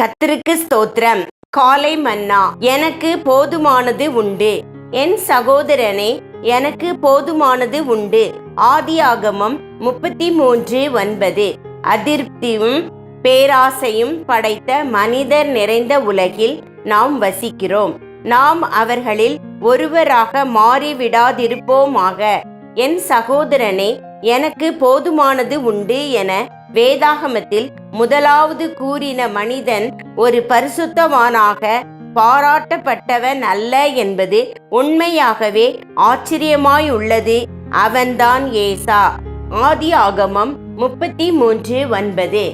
கத்திருக்கு ஸ்தோத்திரம். காலை மன்னா எனக்கு போதுமானது உண்டு. என் சகோதரனே எனக்கு போதுமானது உண்டு. ஆதியாகமம் முப்பத்தி மூன்று ஒன்பது. அதிருப்தியும் பேராசையும் படைத்த மனிதர் நிறைந்த உலகில் நாம் வசிக்கிறோம். நாம் அவர்களில் ஒருவராக மாறிவிடாதிருப்போமாக. என் சகோதரனே எனக்கு போதுமானது உண்டு என வேதாகமத்தில் முதலாவது கூறின மனிதன் ஒரு பரிசுத்தவானாக பாராட்டப்பட்டவன் அல்ல என்பது உண்மையாகவே ஆச்சரியமாயுள்ளது. அவன்தான் ஏசா. ஆதி ஆகமம் முப்பத்தி மூன்று ஒன்பது.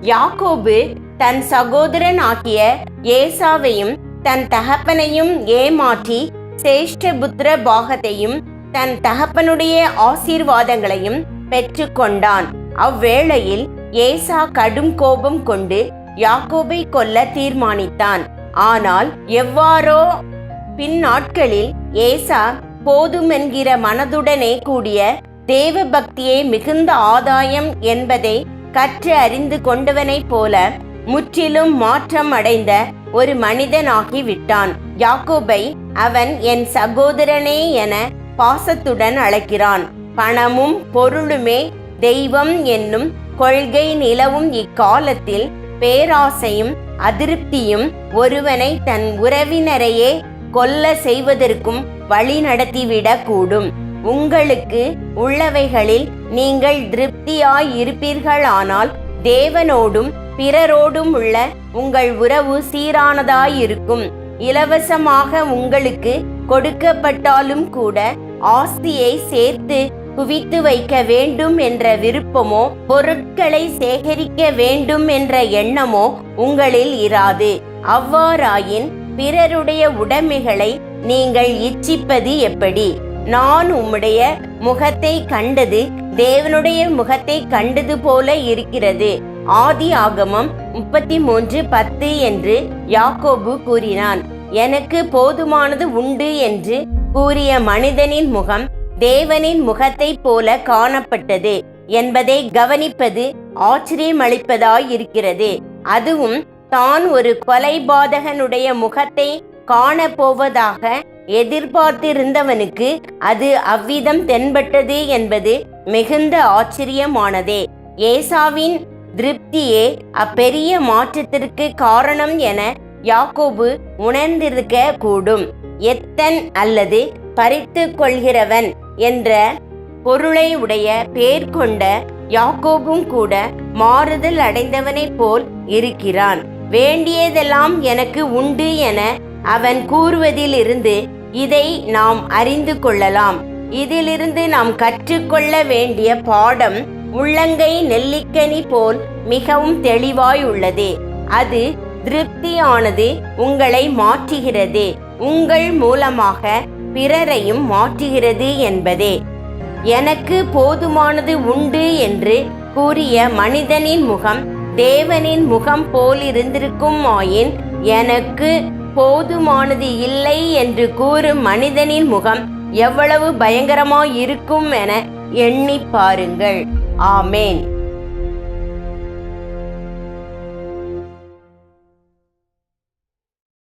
யாக்கோபு தன் சகோதரன் ஆகிய ஏசாவையும் தன் தகப்பனையும் ஏமாற்றி சேஷ்டபுத்திர பாகத்தையும் தன் தகப்பனுடைய ஆசீர்வாதங்களையும் பெற்றுக்கொண்டான். அவ்வேளையில் ஏசா கடும் கோபம் கொண்டு யாக்கோபை கொல்ல தீர்மானித்தான். ஆனால் எவ்வாறோ பின்னாட்களில் ஏசா போதுமென்கிற மனதுடனே கூடிய தேவ பக்தியே மிகுந்த ஆதாயம் என்பதை கற்று அறிந்து கொண்டவனைப் போல முற்றிலும் மாற்றம் அடைந்த ஒரு மனிதனாகி விட்டான் யாக்கோபை அவன் என் சகோதரனே என பாசத்துடன் அழைக்கிறான். பணமும் பொருளுமே தெய்வம் என்னும் கொள்கை நிலவும் இக்காலத்தில் பேராசையும் அதிருப்தியும் ஒருவனை தன் உறவினரையே கொல்ல செய்வதற்கும் வழி நடத்திவிடக் கூடும். உங்களுக்கு உள்ளவைகளில் நீங்கள் திருப்தியாய் இருப்பீர்களானால் தேவனோடும் பிறரோடும் உள்ள உங்கள் உறவு சீரானதாயிருக்கும். இலவசமாக உங்களுக்கு கொடுக்கப்பட்டாலும் கூட ஆஸ்தியை சேர்த்து குவித்து வைக்க வேண்டும் என்ற விருப்பமோ பொருட்களை சேகரிக்க வேண்டும் என்ற எண்ணமோ உங்களில் இராது. அவ்வாறாயின் பிறருடைய உடைமைகளை நீங்கள் இச்சிப்பது எப்படி? நான் உம்முடைய முகத்தை கண்டது தேவனுடைய முகத்தை கண்டது போல இருக்கிறது. ஆதி ஆகமம் முப்பத்தி மூன்று பத்து என்று யாக்கோபு கூறினான். எனக்கு போதுமானது உண்டு என்று கூறிய மனிதனின் முகம் தேவனின் முகத்தைப் போல காணப்பட்டது என்பதை கவனிப்பது ஆச்சரியமளிப்பதாய் இருக்கிறது அதுவும் தான் ஒரு கொலைபாதகனுடைய முகத்தை காணப்போவதாக எதிர்பார்த்திருந்தவனுக்கு அது அவ்விதம் தென்பட்டது என்பது மிகுந்த ஆச்சரியமானதே. ஏசாவின் திருப்தியே அப்பெரிய மாற்றத்திற்கு காரணம் என யாக்கோபு உணர்ந்திருக்க கூடும் எத்தன் அல்லது பறித்து கொள்கிறவன் என்ற பொருளை உடைய பேர் கொண்ட யாக்கோபும் கூட மாறுதல் அடைந்தவனைப் போல் இருக்கிறான். வேண்டியதெல்லாம் எனக்கு உண்டு என அவன் கூறுவதிலிருந்து இதை நாம் அறிந்து கொள்ளலாம். இதிலிருந்து நாம் கற்றுக்கொள்ள வேண்டிய பாடம் உள்ளங்கை நெல்லிக்கனி போல் மிகவும் தெளிவாய் உள்ளது அது திருப்தியானது உங்களை மாற்றுகிறது. உங்கள் மூலமாக பிறரையும் மாற்றுகிறது என்பதே. எனக்கு போதுமானது உண்டு என்று கூறிய மனிதனின் முகம் தேவனின் முகம் போலிருந்திருக்கும் ஆயின் எனக்கு போதுமானது இல்லை என்று கூறும் மனிதனின் முகம் எவ்வளவு பயங்கரமாயிருக்கும் என எண்ணி பாருங்கள். ஆமேன்